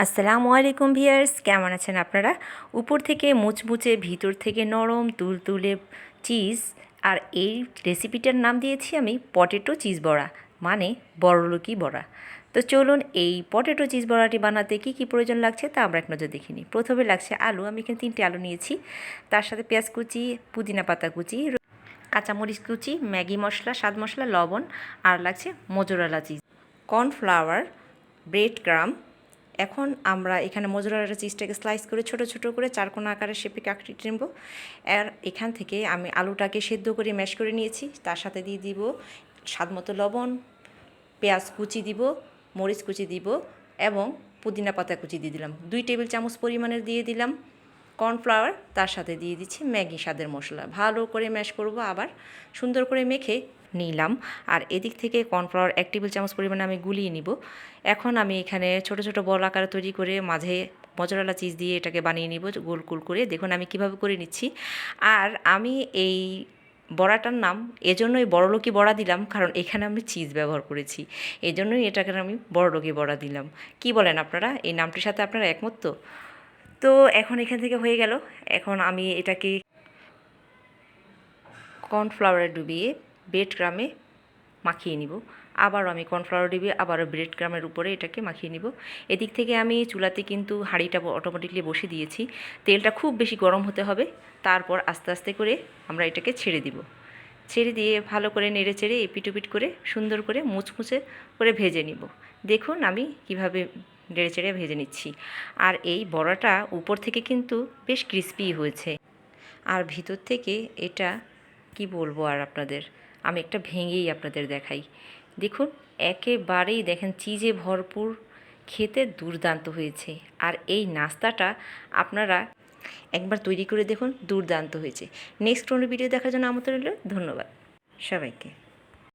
আসসালামু আলাইকুম ভিয়ার্স, কেমন আছেন আপনারা? উপর থেকে মুচমুচে, ভিতর থেকে নরম, তুলতুলে চিজ, আর এই রেসিপিটার নাম দিয়েছি আমি পটেটো চিজ বড়া মানে বড়লোকি বড়া। তো চলুন এই পটেটো চিজ বড়াটি বানাতে কী কী প্রয়োজন লাগছে তা আমরা এক নজর দেখিনি প্রথমে লাগছে আলু, আমি এখানে তিনটে আলু নিয়েছি। তার সাথে পেঁয়াজ কুচি, পুদিনা পাতা কুচি, কাঁচামরিচ কুচি, ম্যাগি মশলা, স্বাদ মশলা, লবণ, আর লাগছে মোজোরালা চিজ। কর্নফ্লাওয়ার, ব্রেড গ্রাম এখন আমরা এখানে মোজোরালা চিজটাকে স্লাইস করে ছোট ছোট করে চারকোনা আকারের শেপে কাকটি নেব আর এখান থেকে আমি আলুটাকে সেদ্ধ করে ম্যাশ করে নিয়েছি। তার সাথে দিয়ে দিব স্বাদ মতো লবণ, পেঁয়াজ কুচি দিব, মরিচ কুচি দিব এবং পুদিনা পাতা কুচি দিয়ে দিলাম। দুই টেবিল চামচ পরিমাণের দিয়ে দিলাম। কর্নফ্লাওয়ার তার সাথে দিয়ে দিচ্ছি ম্যাগি স্বাদের মশলা। ভালো করে ম্যাশ করব আবার। সুন্দর করে মেখে নিলাম। আর এদিক থেকে কর্নফ্লাওয়ার এক টেবিল চামচ পরিমাণে আমি গুলিয়ে নিব। এখন আমি এখানে ছোট ছোট বল আকারে তৈরি করে মাঝে মজরালা চিজ দিয়ে এটাকে বানিয়ে নিব গোল গোল করে। দেখুন আমি কীভাবে করে নিচ্ছি। আর আমি এই বড়াটার নাম, এজন্যই বড়লোকি বড়া দিলাম, কারণ এখানে আমি চিজ ব্যবহার করেছি। এই জন্যই এটাকে আমি বড়লোকি বড়া দিলাম। কি বলেন আপনারা? এই নামটির সাথে আপনারা একমত তো? তো এখন এখান থেকে হয়ে গেল। এখন আমি এটাকে কর্নফ্লাওয়ারে ডুবিয়ে ব্রেড গ্রামে মাখিয়ে নিব। আবারও আমি কর্নফ্লাওয়ার ডুবিয়ে আবারও ব্রেড গ্রামের উপরে এটাকে মাখিয়ে নিব। এদিক থেকে আমি চুলাতে কিন্তু হাঁড়িটা অটোমেটিকলি বসে দিয়েছি। তেলটা খুব বেশি গরম হতে হবে। তারপর আস্তে আস্তে করে আমরা এটাকে ছেড়ে দিব। ছেড়ে দিয়ে ভালো করে নেড়ে চেড়ে এপিটুপিট করে সুন্দর করে মুচমুচে করে ভেজে নিব। দেখুন আমি কীভাবে নেড়ে চেড়ে ভেজে নিচ্ছি। আর এই বড়াটা উপর থেকে কিন্তু বেশ ক্রিস্পি হয়েছে। আর ভিতর থেকে এটা কি বলব আর আপনাদের? আমি একটা ভেঙেই আপনাদের দেখাই। দেখুন, একেবারেই দেখেন চিজে ভরপুর, খেতে দুর্দান্ত হয়েছে। আর এই নাস্তাটা আপনারা একবার তৈরি করে দেখুন, দুর্দান্ত হয়েছে। নেক্সট কোনো ভিডিও দেখার জন্য আমন্ত্রণ রইল, ধন্যবাদ। সবাইকে।